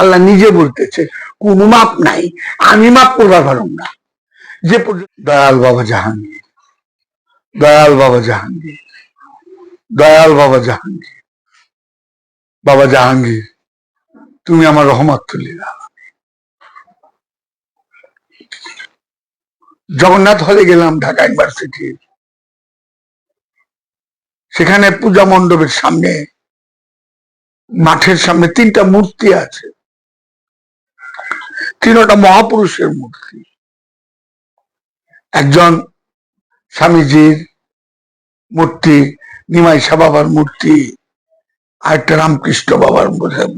আল্লাহ নিজে বলতেছে, কোন মাপ নাই, আমি মাপ করবার পারুম না। যে দয়াল বাবা জাহাঙ্গীর, দয়াল বাবা জাহাঙ্গীর, দয়াল বাবা জাহাঙ্গীর বাবা জাহাঙ্গীর, তুমি আমার রহমত তুলিলা জগন্নাথ হলে গেলাম ঢাকা ইউনিভার্সিটি। সেখানে পূজা মণ্ডপের সামনে, মাঠের সামনে তিনটা মূর্তি আছে। তিনটা মহাপুরুষের মূর্তি। একজন স্বামীজির মূর্তি নিমাইশা বাবার মূর্তি আর একটা রামকৃষ্ণ বাবার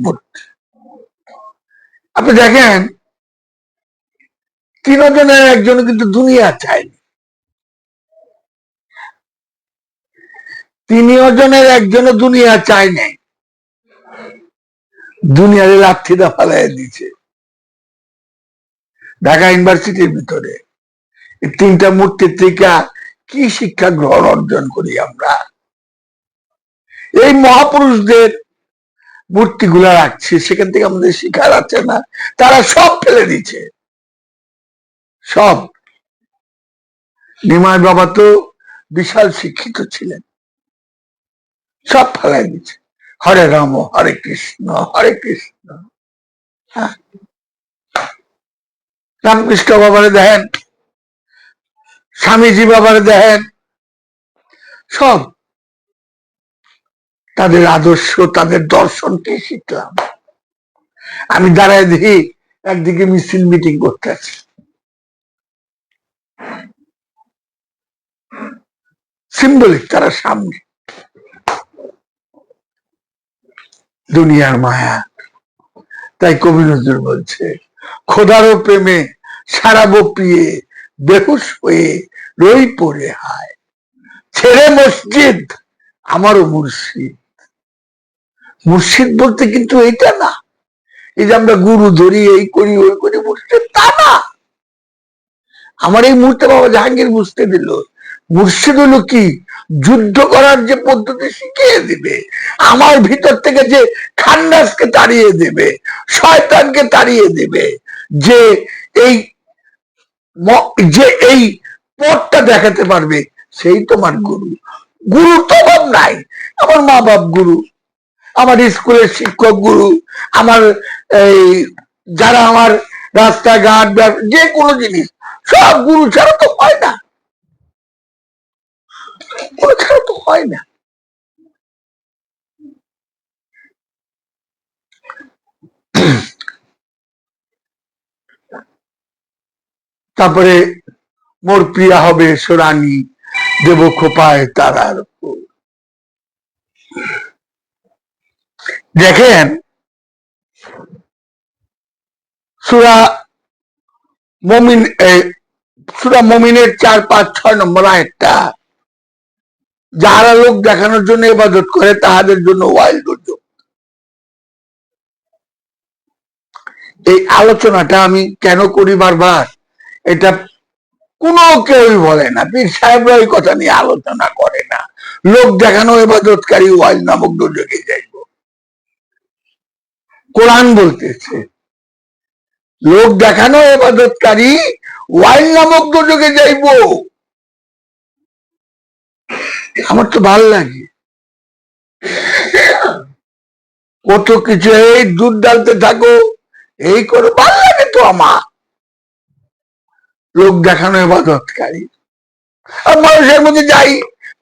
মূর্তি। আপনি দেখেন, তিনজনের একজন কিন্তু দুনিয়া চায়নি। তিনজনের একজনও দুনিয়া চায় নাই। দুনিয়ারে লাঠিটা ফালাই দিছে ঢাকা ইউনিভার্সিটির ভিতরে। তিনটা মূর্তির থেকে কি শিক্ষা গ্রহণ অর্জন করি আমরা? এই মহাপুরুষদের মূর্তি মূর্তিগুলা রাখছি, সেখান থেকে আমাদের শিকার আছে না? তারা সব ফেলে দিচ্ছে সব। নিমাই বাবা তো বিশাল শিক্ষিত ছিলেন। সব ফেলাই দিচ্ছে হরে রাম, হরে কৃষ্ণ হরে কৃষ্ণ। হ্যাঁ। রামকৃষ্ণ বাবারে দেখেন, স্বামীজি বাবারে দেখেন, সব তাদের আদর্শ, তাদের দর্শনকে শিখলাম। আমি দাঁড়ায় দেখি একদিকে মিছিল মিটিং করতে আছে। সিম্বলিক তারা সামনে। দুনিয়ার মায়া। তাই কবি নজরুল বলছে খোদারও প্রেমে সারাবো প্রিয়ে বেহুশ হয়ে রই পড়ে হায়। ছেড়ে মসজিদ, আমারও মুর্শিদ। মুর্শিদ বলতে কিন্তু এটা না। এই যে আমরা গুরু ধরি, এই করি, ওই করি, মুর্শিদ তা না। আমার এই মুহূর্তে বাবা জাহাঙ্গীর বুঝতে দিল, মুর্শিদ হলো কি? যুদ্ধ করার যে পদ্ধতি শিখিয়ে দিবে, আমার ভিতর থেকে যে খান্নাসকে তাড়িয়ে দেবে, শয়তানকে তাড়িয়ে দেবে, যে এই যে এই পথটা দেখাতে পারবে, সেই তোমার গুরু। গুরু তো অভাব নাই। আমার মা বাপ গুরু, আমার স্কুলের শিক্ষক গুরু, আমার এই যারা আমার রাস্তাঘাট, যে কোনো জিনিস, সব গুরু ছাড়া তো হয় না। ছাড়া তো হয় না। তারপরে, মোর প্রিয়া হবে সোরানি দেব খোপায় তারার দেখেন, সুরা মমিন সুরা মমিনের চার পাঁচ ছয় নম্বর একটা যারা লোক দেখানোর জন্য ইবাদত করে, তাহাদের জন্য ওয়াইল দুর্যোগ। এই আলোচনাটা আমি কেন করি বারবার? এটা কোনো কেউই বলে না। পীর সাহেবরা ওই কথা নিয়ে আলোচনা করে না। লোক দেখানো এবাদতকারী ওয়াইল নামক দুর্যোগে যাইব। কোরআন বলতেছে, লোক দেখানো এবাদতকারী ওয়াইল নামক দুর্যোগে যাইব। আমার তো ভালো লাগে। কত কিছু, এই দুধ ডালতে থাকো, এই করো, ভালো লাগে তো আমার। লোক দেখানো এবাদতকারী মানুষের মধ্যে যাই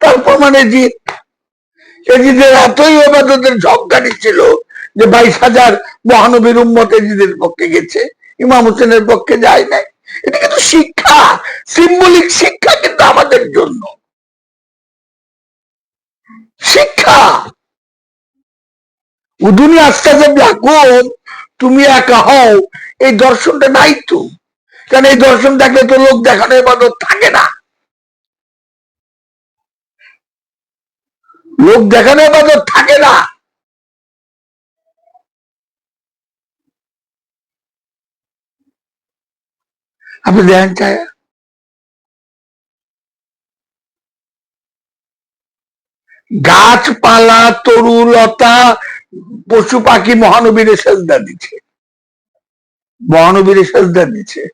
তারপর মানে জিত এজিদের এতই এবাদতের ঝপকানি ছিল যে বাইশ হাজার মহানবীর উম্মত এজিদের পক্ষে গেছে, ইমাম হোসেনের পক্ষে যায় নাই। এটা কিন্তু শিক্ষা সিম্বলিক শিক্ষা কিন্তু আমাদের জন্য। শিক্ষা। উদুনি আস্তে ব্লাকুম তুমি একা হও, এই দর্শনটা নাই তো। কারণ এই দর্শন থাকলে তো লোক দেখানো এবাদত থাকে না? লোক দেখানো থাকে না। আপনি দেখেন চায়। গাছপালা, তরুলতা, পশু পাখি মহানবীর সেজদা দিচ্ছে। মহানবীর সেজদা দিচ্ছে।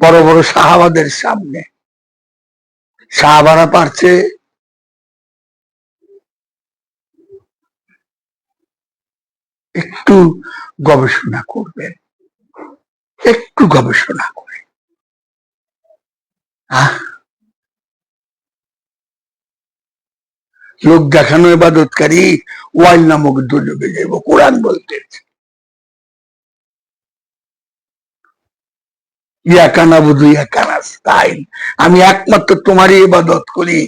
বড় বড় সাহাবাদের সামনে। সাহাবারা পারছে। একটু গবেষণা করবেন। একটু গবেষণা করে। আহ! লোক দেখানো এবাদতকারী ওয়াইল নামক দুর্যোগে যাইব, কোরআন বলতে। আমি একমাত্র তোমারই ইবাদত করি,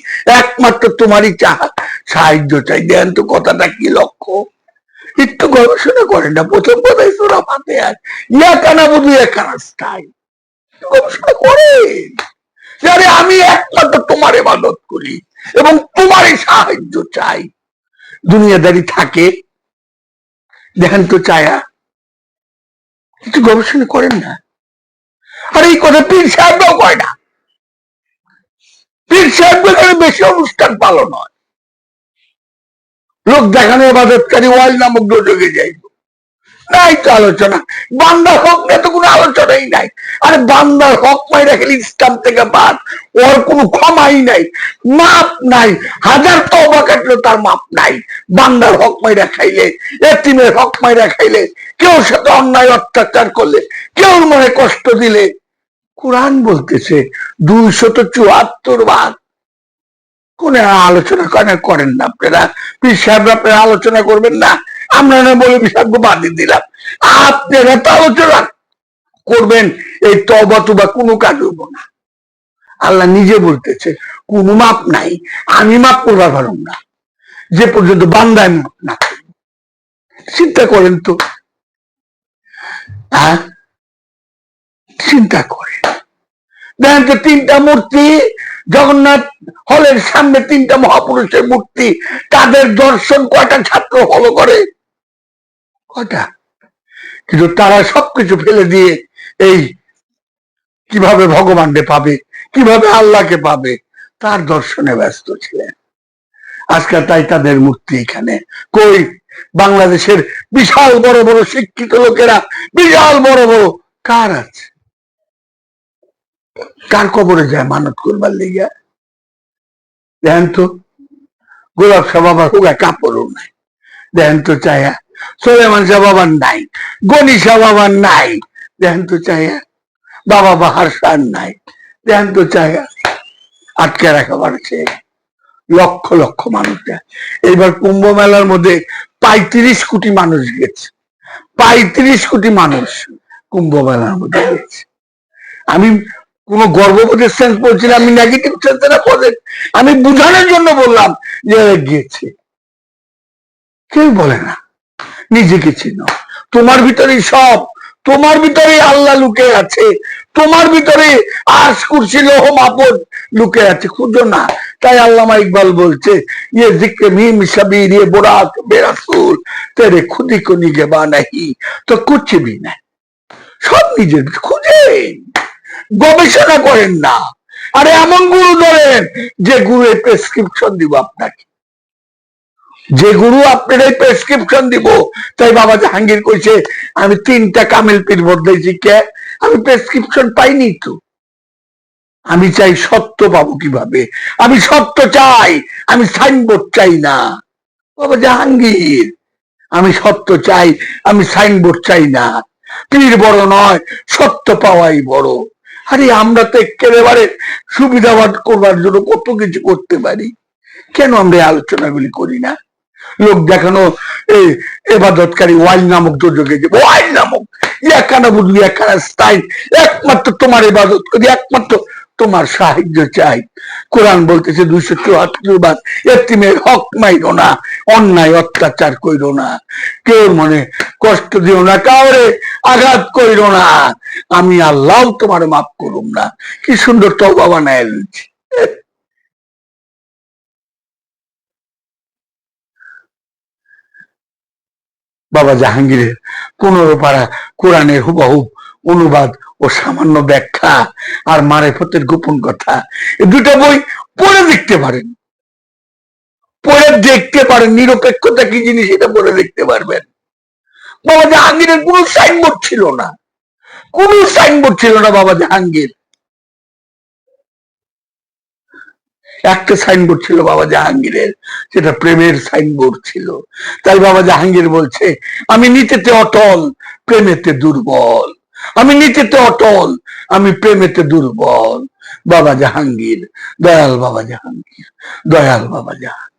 একমাত্র তোমারই সাহায্য চাই। দেন তো কথাটা কি লক্ষ্য? একটু গবেষণা করেন না, প্রথম কথাই সুরা পাতে আছে ইয়াকানা বুধু ইয়াকানা স্টাইল গবেষণা করেন। আরে আমি একমাত্র করি এবং তোমারই সাহায্য চাই। দুনিয়াদারি থাকে, দেখেন তো চায়া একটু গবেষণা করেন না। আর এই কথা পীর সাহেবরাও কয় না। পীর সাহেব এখানে বেশি অনুষ্ঠান পালন হয় লোক দেখানো এবাদতকারী ওয়াল নামক দুর্যোগে যাইব। নাই তো আলোচনা। বান্দার হক নিয়ে তো কোনো আলোচনাই নাই। আরে বান্দার হক ইসলাম থেকে বাদ। ওর কোনো ক্ষমাই নাই। মাপ নাই। হাজার তবা তার মাপ নাই। বান্দার হক হক কেউ সাথে অন্যায় অত্যাচার করলে কেউ মনে কষ্ট দিলে। কোরআন বলতেছে, দুইশত চুয়াত্তর বার। কোন আলোচনা করেন না আপনারা? পীর আপনারা আলোচনা করবেন না? আমরা না বলে বিশাজ্ঞ বাদ দিলাম। আপনারা তো আলোচনা করবেন, এই তবা তুবা কোনো কাজ হইব না। আল্লাহ নিজে বলতেছে, কোনো মাপ নাই, আমি মাপ করবার পারব না যে পর্যন্ত বান্দায় মাপ না চিন্তা করেন তো। হ্যাঁ? চিন্তা করেন। দেখেন তো তিনটা মূর্তি, জগন্নাথ হলের সামনে তিনটা মহাপুরুষের মূর্তি, তাদের দর্শন কয়টা ছাত্র ফলো করে? কয়টা কিন্তু তারা সবকিছু ফেলে দিয়ে এই কীভাবে ভগবানকে পাবে, কীভাবে আল্লাহকে পাবে, তার দর্শনে ব্যস্ত ছিলেন। আজকাল তাই তাদের মূর্তি এখানে। কই? বাংলাদেশের বিশাল বড় বড় শিক্ষিত লোকেরা, বিশাল বড় বড় কার আছে? কার কবরে যায় মানত করবার লেগে দেখেন তো, গোলাপ শাহ বাবার হুগা কাপড়ও নাই। দেখেন তো চায়া সোলেমান শাহ বাবার নাই, গনি শাহ বাবার নাই, দেখেন তো চায়া বাবা বাহার সার নাই, দেখেন তো চায়া আটকে রাখা পারছে লক্ষ লক্ষ মানুষ এইবার কুম্ভ মেলার মধ্যে পঁয়ত্রিশ কোটি মানুষ গেছে। পঁয়ত্রিশ কোটি মানুষ কুম্ভ মেলার মধ্যে গেছে। আমি কোন গর্ববোধের সেন্স বলছি না, আমি নেগেটিভ সেন্স না বলেন আমি বুঝানোর জন্য বললাম যে গিয়েছে কেউ বলে না। নিজেকে চিনো। তোমার ভিতরে সব, তোমার ভিতরে আল্লাহ লুকে আছে, তোমার ভিতরে আশ কুরসি লোহ মাপন লুকে আছে। খুঁজো না, তাই আল্লাহ ইকবাল বলছে ইয়ে জিক্রে মিম সাবির ইয়ে বোরাক বেরাসুল তেরে খুদি কো নিজে বা নাহি। তো কুচি ভি নাই। সব নিজের, খুঁজেন, গবেষণা করেন না। আরে এমন গুরু ধরেন, যে গুরুর প্রেসক্রিপশন দিব আপনাকে। যে গুরু আপনার এই প্রেসক্রিপশন দিব, তাই বাবা জাহাঙ্গীর কইছে, আমি তিনটা কামিল পীর বদলাইছি। কে? আমি প্রেসক্রিপশন পাইনি তো। আমি চাই সত্য পাবো কীভাবে? আমি সত্য চাই, আমি সাইনবোর্ড চাই না। বাবা জাহাঙ্গীর, আমি সত্য চাই, আমি সাইনবোর্ড চাই না। পীর বড় নয়, সত্য পাওয়াই বড়। আরে আমরা তো একেবারে সুবিধাবাদ করবার জন্য কত কিছু করতে পারি। কেন আমরা আলোচনাগুলি করি না? লোক দেখানো, এই এবাদতকারী ওয়াইল নামক দুর্যোগে যে, ওয়াইল নামক একখানা বুঝবি একখানা স্টাইল একমাত্র তোমার এবাদত করি, একমাত্র তোমার সাহায্য চাই। কোরআন বলতেছে, দুইশো চুয়াত্তর বার, এতিমের হক মাইরো না, অন্যায় অত্যাচার কইরো না। কেউ মনে কষ্ট দিও না, কাউরে আঘাত কইরো না। আমি আল্লাহ তোমার মাফ করুম না। কি সুন্দর তবা বানায় বাবা জাহাঙ্গীরের পনেরো পারা কোরআনের হুবহুব অনুবাদ ও সামান্য ব্যাখ্যা আর মারেফতের গোপন কথা এই দুটো বই পড়ে দেখতে পারেন। পড়ে দেখতে পারেন, নিরপেক্ষতা কি জিনিস এটা পড়ে দেখতে পারবেন। বাবা জাহাঙ্গীরের কোনো সাইনবোর্ড ছিল না। কোন সাইনবোর্ড ছিল না বাবা জাহাঙ্গীর। একটা সাইনবোর্ড ছিল বাবা জাহাঙ্গীরের সেটা প্রেমের সাইনবোর্ড ছিল। তাই বাবা জাহাঙ্গীর বলছে, আমি নিতেতে অটল, প্রেমেতে দুর্বল। আমি নিতেতে অটল, আমি প্রেমেতে দুর্বল। বাবা জাহাঙ্গীর, দয়াল বাবা জাহাঙ্গীর, দয়াল বাবা জাহাঙ্গীর।